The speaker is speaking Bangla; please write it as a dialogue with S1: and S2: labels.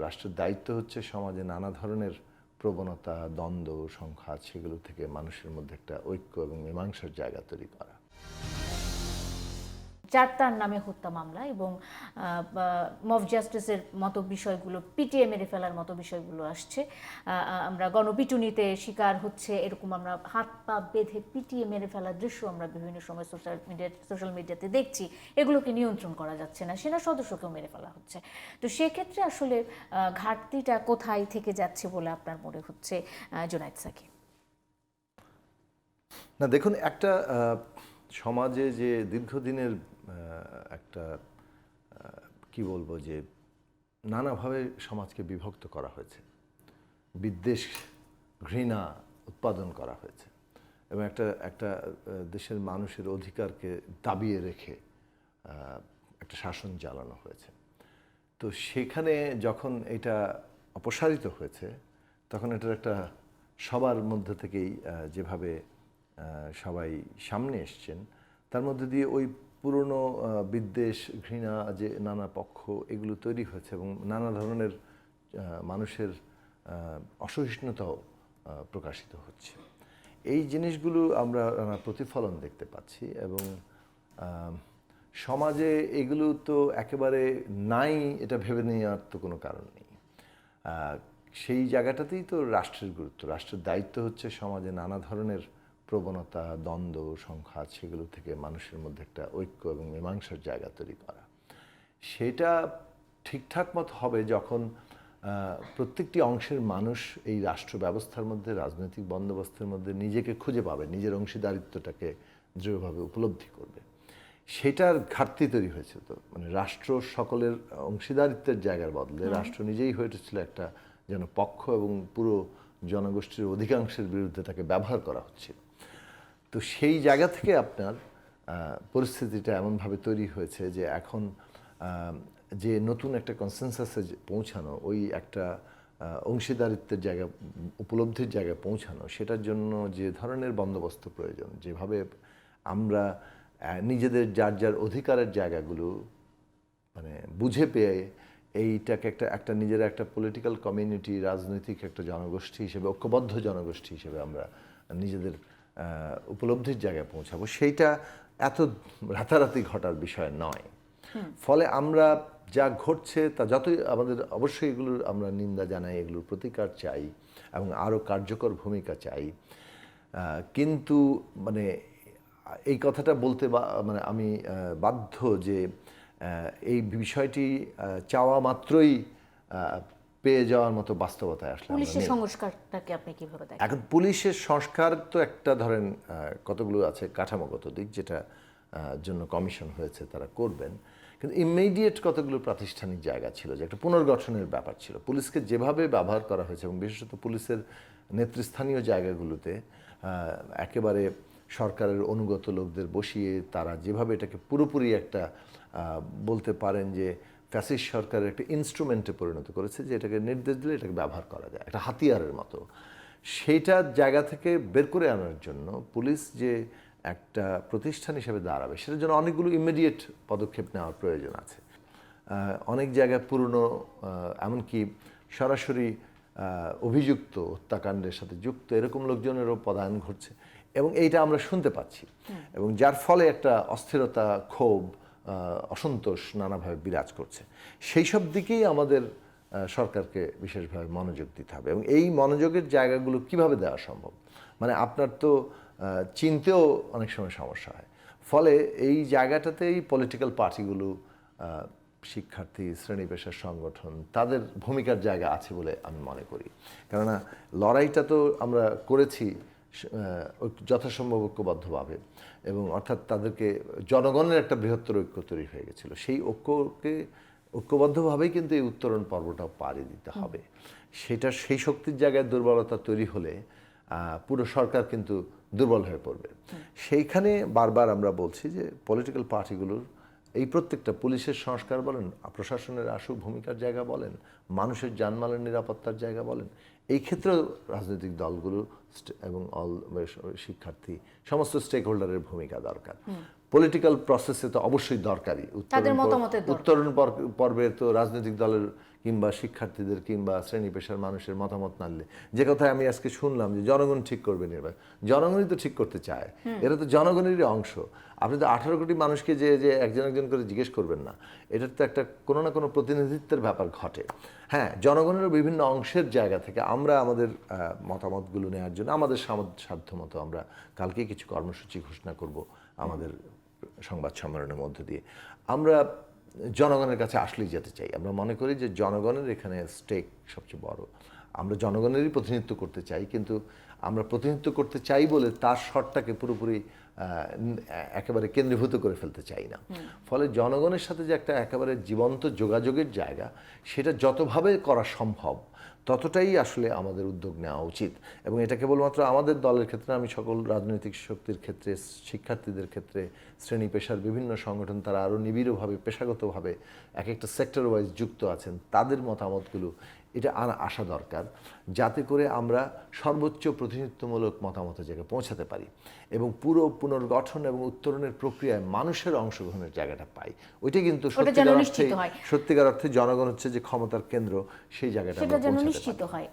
S1: রাষ্ট্রের দায়িত্ব হচ্ছে সমাজে নানা ধরনের প্রবণতা, দ্বন্দ্ব সংখ্যা সেগুলো থেকে মানুষের মধ্যে একটা ঐক্য এবং মীমাংসার জায়গা তৈরি করা।
S2: চারটার নামে হত্যা মামলা এবং মফ জাস্টিসের মতো বিষয়গুলো পিটিএ মেরে ফেলার মতো বিষয়গুলো আসছে। আমরা গণপিটুনিতে শিকার হচ্ছে, এরকম আমরা হাত পা বেঁধে পিটিয়ে মেরে ফেলার দৃশ্য আমরা বিভিন্ন সময় সোশ্যাল মিডিয়া সোশ্যাল মিডিয়াতে দেখছি। এগুলোকে নিয়ন্ত্রণ করা যাচ্ছে না, সেনা সদস্যকেও মেরে ফেলা হচ্ছে। তো সেক্ষেত্রে আসলে ঘাটতিটা কোথায় থেকে যাচ্ছে বলে আপনার মনে হচ্ছে জোনায়েদ সাকি?
S1: না, দেখুন, একটা সমাজে যে দীর্ঘদিনের একটা কি বলব যে নানাভাবে সমাজকে বিভক্ত করা হয়েছে। বিদ্বেষ, ঘৃণা উৎপাদন করা হয়েছে এবং একটা একটা দেশের মানুষের অধিকারকে দাবিয়ে রেখে একটা শাসন চালানো হয়েছে। তো সেখানে যখন এটা অপসারিত হয়েছে, তখন এটার একটা সবার মধ্যে থেকেই যেভাবে সবাই সামনে এসছেন, তার মধ্যে দিয়ে ওই পুরনো বিদ্বেষ, ঘৃণা, যে নানা পক্ষ, এগুলো তৈরি হয়েছে এবং নানা ধরনের মানুষের অসহিষ্ণুতাও প্রকাশিত হচ্ছে। এই জিনিসগুলো আমরা প্রতিফলন দেখতে পাচ্ছি এবং সমাজে এগুলো তো একেবারে নাই, এটা ভেবে নেওয়ার তো কোনো কারণ নেই। সেই জায়গাটাতেই তো রাষ্ট্রের গুরুত্ব, রাষ্ট্রের দায়িত্ব হচ্ছে সমাজে নানা ধরনের প্রবণতা দ্বন্দ্ব সংঘাত সেগুলো থেকে মানুষের মধ্যে একটা ঐক্য এবং মীমাংসার জায়গা তৈরি করা। সেটা ঠিকঠাক মতো হবে যখন প্রত্যেকটি অংশের মানুষ এই রাষ্ট্র ব্যবস্থার মধ্যে রাজনৈতিক বন্দোবস্তের মধ্যে নিজেকে খুঁজে পাবে নিজের অংশীদারিত্বটাকে দৃঢ়ভাবে উপলব্ধি করবে। সেটার ঘাটতি তৈরি হয়েছে তো। মানে রাষ্ট্র সকলের অংশীদারিত্বের জায়গার বদলে রাষ্ট্র নিজেই হয়ে উঠেছিল একটা যেন পক্ষ এবং পুরো জনগোষ্ঠীর অধিকাংশের বিরুদ্ধে তাকে ব্যবহার করা হচ্ছিল। তো সেই জায়গা থেকে আপনার পরিস্থিতিটা এমনভাবে তৈরি হয়েছে যে এখন যে নতুন একটা কনসেনসাসে পৌঁছানো, ওই একটা অংশীদারিত্বের জায়গা, উপলব্ধির জায়গায় পৌঁছানো, সেটার জন্য যে ধরনের বন্দোবস্ত প্রয়োজন, যেভাবে আমরা নিজেদের যার যার অধিকারের জায়গাগুলো মানে বুঝে পেয়ে এইটাকে একটা একটা নিজের একটা পলিটিক্যাল কমিউনিটি রাজনৈতিক একটা জনগোষ্ঠী হিসেবে, ঐক্যবদ্ধ জনগোষ্ঠী হিসেবে আমরা নিজেদের উপলব্ধির জায়গায় পৌঁছাবো। সেইটা এত রাতারাতি ঘটার বিষয় নয়। ফলে আমরা যা ঘটছে তা যতই আমাদের অবশ্যই এগুলোর আমরা নিন্দা জানাই এগুলোর প্রতিকার চাই এবং আরও কার্যকর ভূমিকা চাই। কিন্তু মানে এই কথাটা বলতে বা- মানে আমি বাধ্য যে এই বিষয়টি চাওয়া মাত্রই পেয়ে যাওয়ার মতো বাস্তবতায় আসলে
S2: পুলিশের সংস্কারটাকে আপনি কীভাবে দেখেন?
S1: এখন পুলিশের সংস্কার তো একটা ধরেন কতগুলো আছে কাঠামোগত দিক যেটা জন্য কমিশন হয়েছে তারা করবেন। কিন্তু ইমিডিয়েট কতগুলো প্রাতিষ্ঠানিক জায়গা ছিল যে একটা পুনর্গঠনের ব্যাপার ছিল। পুলিশকে যেভাবে ব্যবহার করা হয়েছে এবং বিশেষত পুলিশের নেতৃস্থানীয় জায়গাগুলোতে একেবারে সরকারের অনুগত লোকদের বসিয়ে তারা যেভাবে এটাকে পুরোপুরি একটা বলতে পারেন যে ফ্যাসিস সরকারের একটা ইনস্ট্রুমেন্টে পরিণত করেছে যে এটাকে নির্দেশ দিলে এটাকে ব্যবহার করা যায় একটা হাতিয়ারের মতো। সেইটার জায়গা থেকে বের করে আনার জন্য পুলিশ যে একটা প্রতিষ্ঠান হিসেবে দাঁড়াবে সেটার জন্য অনেকগুলো ইমিডিয়েট পদক্ষেপ নেওয়ার প্রয়োজন আছে। অনেক জায়গায় পুরনো এমনকি সরাসরি অভিযুক্ত হত্যাকাণ্ডের সাথে যুক্ত এরকম লোকজনেরও পদায়ন ঘটছে এবং এইটা আমরা শুনতে পাচ্ছি। এবং যার ফলে একটা অস্থিরতা ক্ষোভ অসন্তোষ নানাভাবে বিরাজ করছে। সেই সব দিকেই আমাদের সরকারকে বিশেষভাবে মনোযোগ দিতে হবে এবং এই মনোযোগের জায়গাগুলো কীভাবে দেওয়া সম্ভব? মানে আপনার তো চিনতেও অনেক সময় সমস্যা হয়। ফলে এই জায়গাটাতেই পলিটিক্যাল পার্টিগুলো শিক্ষার্থী, শ্রেণি পেশার সংগঠন, তাদের ভূমিকার জায়গা আছে বলে আমি মনে করি। কেননা লড়াইটা তো আমরা করেছি যথাসম্ভব ঐক্যবদ্ধভাবে এবং অর্থাৎ তাদেরকে জনগণের একটা বৃহত্তর ঐক্য তৈরি হয়ে গেছিল। সেই ঐক্যকে ঐক্যবদ্ধভাবেই কিন্তু এই উত্তরণ পর্বটাও পাড়ি দিতে হবে। সেটা সেই শক্তির জায়গায় দুর্বলতা তৈরি হলে পুরো সরকার কিন্তু দুর্বল হয়ে পড়বে। সেইখানে বারবার আমরা বলছি যে পলিটিক্যাল পার্টিগুলোর এই প্রত্যেকটা পুলিশের সংস্কার বলেন প্রশাসনের আশু ভূমিকার জায়গা বলেন মানুষের জানমালের নিরাপত্তার জায়গা বলেন এই ক্ষেত্রেও রাজনৈতিক দলগুলো এবং অল শিক্ষার্থী সমস্ত স্টেক হোল্ডারের ভূমিকা দরকার। পলিটিক্যাল প্রসেসে তো অবশ্যই দরকারি। উত্তরণ পর্বে তো রাজনৈতিক দলের কিংবা শিক্ষার্থীদের কিংবা শ্রেণি পেশার মানুষের মতামত না যে কথা আমি আজকে শুনলাম যে জনগণ ঠিক করবে নির্বাচন। জনগণই তো ঠিক করতে চায়। এটা তো জনগণেরই অংশ। আপনি তো আঠারো কোটি মানুষকে যে যে একজন একজন করে জিজ্ঞেস করবেন না। এটার তো একটা কোনো না কোনো প্রতিনিধিত্বের ব্যাপার ঘটে। হ্যাঁ জনগণের বিভিন্ন অংশের জায়গা থেকে আমরা আমাদের মতামতগুলো নেওয়ার জন্য, আমাদের সাধ্য মতো আমরা কালকে কিছু কর্মসূচি ঘোষণা করব আমাদের সংবাদ সম্মেলনের মধ্য দিয়ে। আমরা জনগণের কাছে আসলেই যেতে চাই। আমরা মনে করি যে জনগণের এখানে স্টেক সবচেয়ে বড়। আমরা জনগণেরই প্রতিনিধিত্ব করতে চাই, কিন্তু আমরা প্রতিনিধিত্ব করতে চাই বলে তার শটটাকে পুরোপুরি একেবারে কেন্দ্রীভূত করে ফেলতে চাই না। ফলে জনগণের সাথে যে একটা একেবারে জীবন্ত যোগাযোগের জায়গা সেটা যতভাবে করা সম্ভব ততটাই আসলে আমাদের উদ্যোগ নেওয়া উচিত। এবং এটা কেবলমাত্র আমাদের দলের ক্ষেত্রে আমি সকল রাজনৈতিক শক্তির ক্ষেত্রে শিক্ষার্থীদের ক্ষেত্রে শ্রেণি পেশার বিভিন্ন সংগঠন তারা আরও নিবিড়ভাবে পেশাগতভাবে এক একটা সেক্টর ওয়াইজ যুক্ত আছেন তাদের মতামতগুলো এটা আনা আসা দরকার যাতে করে আমরা সর্বোচ্চ প্রতিনিধিত্বমূলক মতামতের জায়গায় পৌঁছাতে পারি এবং পুরো পুনর্গঠন এবং উত্তরণের প্রক্রিয়ায় মানুষের অংশগ্রহণের জায়গাটা পাই। ওইটা কিন্তু সত্যিকার অর্থে সত্যিকার অর্থে জনগণ হচ্ছে যে ক্ষমতার কেন্দ্র সেই জায়গাটা
S2: যেন নিশ্চিত হয়।